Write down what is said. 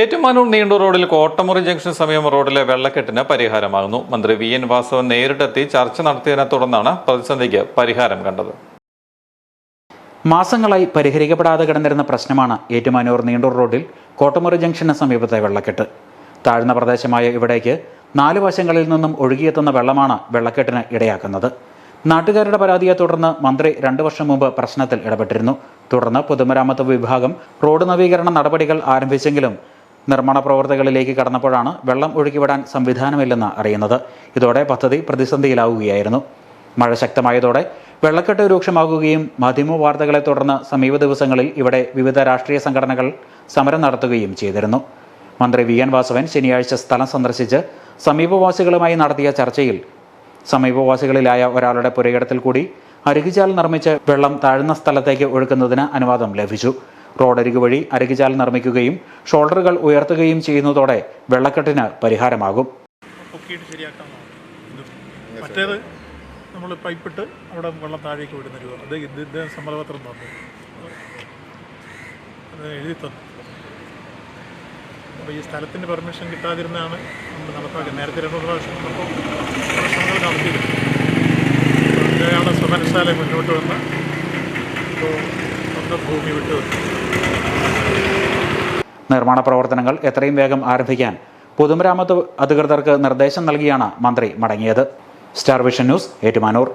ഏറ്റുമാനൂർ നീണ്ടൂർ റോഡിൽ കോട്ടമുറി ജംഗ്ഷൻ സമയം റോഡിലെ വെള്ളക്കെട്ടിന് പരിഹാരമാകുന്നു. മന്ത്രി വി. എൻ. വാസവൻ നേരിട്ടെത്തി ചർച്ച നടത്തിയതിനെ തുടർന്നാണ് പ്രതിസന്ധിക്ക് പരിഹാരം കണ്ടത്. മാസങ്ങളായി പരിഹരിക്കപ്പെടാതെ കിടന്നിരുന്ന പ്രശ്നമാണ് ഏറ്റുമാനൂർ നീണ്ടൂർ റോഡിൽ കോട്ടമുറി ജംഗ്ഷന് സമീപത്തെ വെള്ളക്കെട്ട്. താഴ്ന്ന പ്രദേശമായ ഇവിടേക്ക് നാല് വശങ്ങളിൽ നിന്നും ഒഴുകിയെത്തുന്ന വെള്ളമാണ് വെള്ളക്കെട്ടിന് ഇടയാക്കുന്നത്. നാട്ടുകാരുടെ പരാതിയെ തുടർന്ന് മന്ത്രി രണ്ടു വർഷം മുമ്പ് പ്രശ്നത്തിൽ ഇടപെട്ടിരുന്നു. തുടർന്ന് പൊതുമരാമത്ത് വിഭാഗം റോഡ് നവീകരണ നടപടികൾ ആരംഭിച്ചെങ്കിലും നിർമ്മാണ പ്രവർത്തികളിലേക്ക് കടന്നപ്പോഴാണ് വെള്ളം ഒഴുക്കിവിടാൻ സംവിധാനമില്ലെന്ന് അറിയുന്നത്. ഇതോടെ പദ്ധതി പ്രതിസന്ധിയിലാവുകയായിരുന്നു. മഴ ശക്തമായതോടെ വെള്ളക്കെട്ട് രൂക്ഷമാകുകയും മാധ്യമ വാർത്തകളെ തുടർന്ന് സമീപ ദിവസങ്ങളിൽ ഇവിടെ വിവിധ രാഷ്ട്രീയ സംഘടനകൾ സമരം നടത്തുകയും ചെയ്തിരുന്നു. മന്ത്രി വി എൻ വാസവൻ ശനിയാഴ്ച സ്ഥലം സന്ദർശിച്ച് സമീപവാസികളുമായി നടത്തിയ ചർച്ചയിൽ സമീപവാസികളിലായ ഒരാളുടെ പുരയിടത്തിൽ കൂടി അരുകിചാൽ നിർമ്മിച്ച് വെള്ളം താഴ്ന്ന സ്ഥലത്തേക്ക് ഒഴുക്കുന്നതിന് അനുവാദം ലഭിച്ചു. റോഡരികു വഴി അരകിചാൽ നിർമ്മിക്കുകയും ഷോൾഡറുകൾ ഉയർത്തുകയും ചെയ്യുന്നതോടെ വെള്ളക്കെട്ടിന് പരിഹാരമാകും. മറ്റേത് നമ്മൾ പൈപ്പിട്ട് അവിടെ വെള്ളം താഴേക്ക് വിടുന്ന രൂപ അത് ഇതിന്റെ സമ്മതപത്രം തന്നു. അത് എഴുതി തന്നു. അപ്പോൾ ഈ സ്ഥലത്തിന്റെ പെർമിഷൻ കിട്ടാതിരുന്നാണ് നമ്മൾ നടപ്പാക്കുന്നത് നേരത്തെ രണ്ട് മൂന്ന് പ്രാവശ്യം പ്രശ്നങ്ങൾ നടത്തിയിരുന്നു സുമനശാല മുന്നോട്ട് വന്ന് ഇപ്പോൾ സ്വന്തം ഭൂമി വിട്ടു നിർമ്മാണ പ്രവർത്തനങ്ങൾ എത്രയും വേഗം ആരംഭിക്കാൻ പൊതുമരാമത്ത് അധികൃതർക്ക് നിർദ്ദേശം നൽകിയാണ് മന്ത്രി മടങ്ങിയത്. Star vision news Ettumanoor.